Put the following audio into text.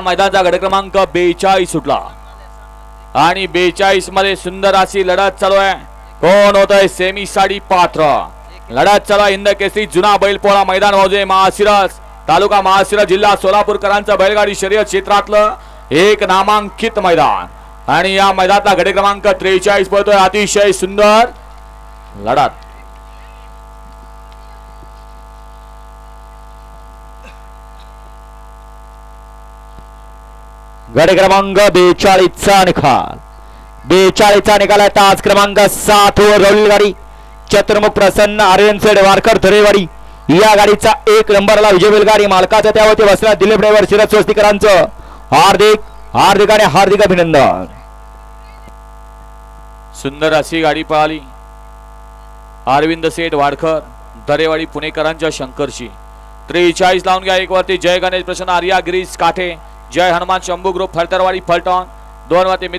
मैदानाचा गड क्रमांक बेचाळीस सुटला. आणि बेचाळीसमध्ये सुंदर अशी लढत चालू आहे. कोण होत आहे सेमी साडी पात्र? लढत चालू आहे. हिंद केसरी जुना बैलपोळा मैदान मौजे महाशिरस. तालुका महाशिरस जिल्हा सोलापूरकरांचं बैलगाडी शर्यत क्षेत्रातलं एक नामांकित मैदान. आणि या मैदानातला गडे क्रमांक त्रेचाळीस पळतोय. अतिशय सुंदर लढत. गड क्रमांक बेचाळीसचा निकाल. बेचाळीसचा निकाल आहे. ताज क्रमांक सात वर रवली गाडी. चतुर्मुख प्रसन्न आर्यन सेड वारकर धरेवाडी. या गाडीचा एक नंबरला विजय गाडी मालकाचा त्यावरती बसला दिलीप ड्रायव्हर शिरत स्वस्तिकरांचं. हार्दिक हार्दिक आणि हार्दिक अभिनंदन. सुंदर अशी गाडी पळाली अरविंद सेठ वाडकर दरेवाडी पुणेकरांच्या शंकरशी. त्रेचाळीस लावून घ्या. एक वरती जय गणेश प्रसन्न आर्या गिरीश काठे. जय हनुमान शंभू ग्रुप फलतरवाडी फलटॉन दोन वरती मित्र